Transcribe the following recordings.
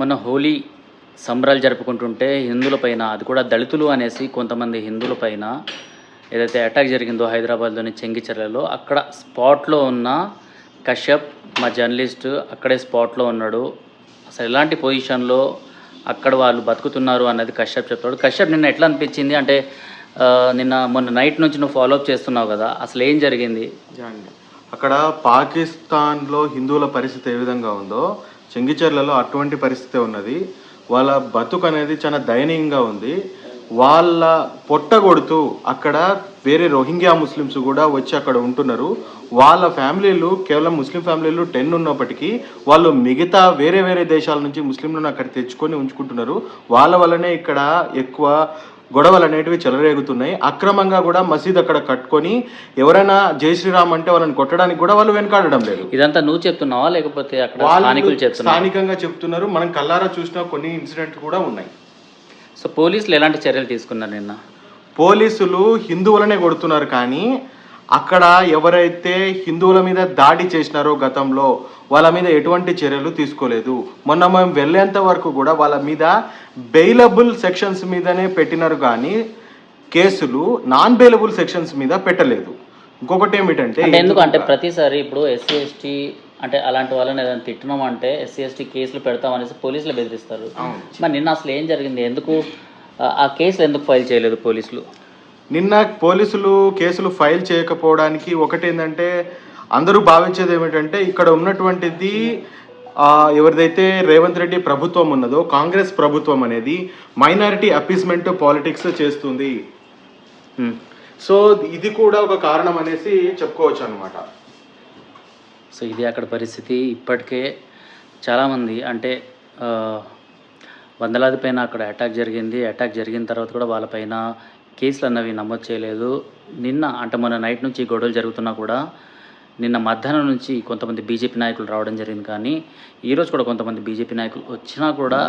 మన హోలీ సంబరాలు జరుపుకుంటుంటే హిందువులపైన అది కూడా దళితులు అనేసి కొంతమంది హిందువులపైన ఏదైతే అటాక్ జరిగిందో హైదరాబాద్లోని చెంగిచెర్లలో అక్కడ స్పాట్లో ఉన్న కశ్యప్ మా జర్నలిస్ట్ అక్కడే స్పాట్లో ఉన్నాడు. అసలు ఎలాంటి పొజిషన్లో అక్కడ వాళ్ళు బతుకుతున్నారు అన్నది కశ్యప్ చెప్తాడు. కశ్యప్ నిన్న ఎట్లా అనిపించింది అంటే నిన్న మొన్న నైట్ నుంచి నువ్వు ఫాలోఅప్ చేస్తున్నావు కదా అసలు ఏం జరిగింది? అక్కడ పాకిస్తాన్లో హిందువుల పరిస్థితి ఏ విధంగా ఉందో చెంగిచెర్లలో అటువంటి పరిస్థితి ఉన్నది. వాళ్ళ బతుకు అనేది చాలా దయనీయంగా ఉంది. వాళ్ళ పొట్ట కొడుతూ అక్కడ వేరే రోహింగ్యా ముస్లిమ్స్ కూడా వచ్చి అక్కడ ఉంటున్నారు. వాళ్ళ ఫ్యామిలీలు కేవలం ముస్లిం ఫ్యామిలీలు టెన్ ఉన్నప్పటికీ వాళ్ళు మిగతా వేరే వేరే దేశాల నుంచి ముస్లింలను అక్కడ తెచ్చుకొని ఉంచుకుంటున్నారు. వాళ్ళ వల్లనే ఇక్కడ ఎక్కువ గొడవలు అనేటివి చెలరేగుతున్నాయి. అక్రమంగా కూడా మసీద్ అక్కడ కట్టుకొని ఎవరైనా జై శ్రీరామ్ అంటే వాళ్ళని కొట్టడానికి కూడా వాళ్ళు వెనకాడడం లేదు. ఇదంతా నువ్వు చెప్తున్నావా లేకపోతే అక్కడ స్థానికంగా చెప్తున్నారు. మనం కల్లారా చూసిన కొన్ని ఇన్సిడెంట్ కూడా ఉన్నాయి. సో పోలీసులు ఎలాంటి చర్యలు తీసుకున్నారు నిన్న? పోలీసులు హిందువులనే కొడుతున్నారు కానీ అక్కడ ఎవరైతే హిందువుల మీద దాడి చేసినారో గతంలో వాళ్ళ మీద ఎటువంటి చర్యలు తీసుకోలేదు. మొన్న మేము వెళ్ళేంత వరకు కూడా వాళ్ళ మీద బెయిలబుల్ సెక్షన్స్ మీదనే పెట్టినారు కానీ కేసులు నాన్ బెయిలబుల్ సెక్షన్స్ మీద పెట్టలేదు. ఇంకొకటి ఏమిటంటే అంటే ఎందుకు? అంటే ప్రతిసారి ఇప్పుడు ఎస్సీ ఎస్టీ అంటే అలాంటి వాళ్ళని ఏదైనా తిట్టినాం అంటే ఎస్సీ ఎస్టీ కేసులు పెడతాం అనేసి పోలీసులు బెదిరిస్తారు. మరి నిన్న అసలు ఏం జరిగింది? ఎందుకు? ఆ- కేసులు ఎందుకు ఫైల్ చేయలేదు పోలీసులు? నిన్న పోలీసులు కేసులు ఫైల్ చేయకపోవడానికి ఒకటి ఏంటంటే అందరూ భావించేది ఏమిటంటే ఇక్కడ ఉన్నటువంటిది ఎవరిదైతే రేవంత్ రెడ్డి ప్రభుత్వం ఉన్నదో కాంగ్రెస్ ప్రభుత్వం అనేది మైనారిటీ అపీస్మెంట్ పాలిటిక్స్ చేస్తుంది. సో ఇది కూడా ఒక కారణం అనేసి చెప్పుకోవచ్చు అనమాట సో ఇది అక్కడ పరిస్థితి. ఇప్పటికే చాలామంది అంటే వందలాది పైన అక్కడ అటాక్ జరిగింది. అటాక్ జరిగిన తర్వాత కూడా వాళ్ళపైన కేసులు అన్నవి నమోదు చేయలేదు. నిన్న అంటే మొన్న నైట్ నుంచి గొడవలు జరుగుతున్నా కూడా నిన్న మధ్యాహ్నం నుంచి కొంతమంది బీజేపీ నాయకులు రావడం జరిగింది. కానీ ఈరోజు కూడా కొంతమంది బీజేపీ నాయకులు వచ్చినా కూడా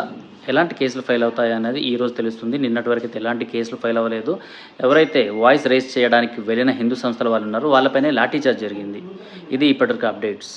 ఎలాంటి కేసులు ఫైల్ అవుతాయి అనేది ఈరోజు తెలుస్తుంది. నిన్నటి వరకు అయితే ఎలాంటి కేసులు ఫైల్ అవ్వలేదు. ఎవరైతే వాయిస్ రేస్ చేయడానికి వెళ్ళిన హిందూ సంస్థల వాళ్ళు ఉన్నారో వాళ్ళపైనే లాఠీ చార్జ్ జరిగింది. ఇది ఇప్పటివరకు అప్డేట్స్.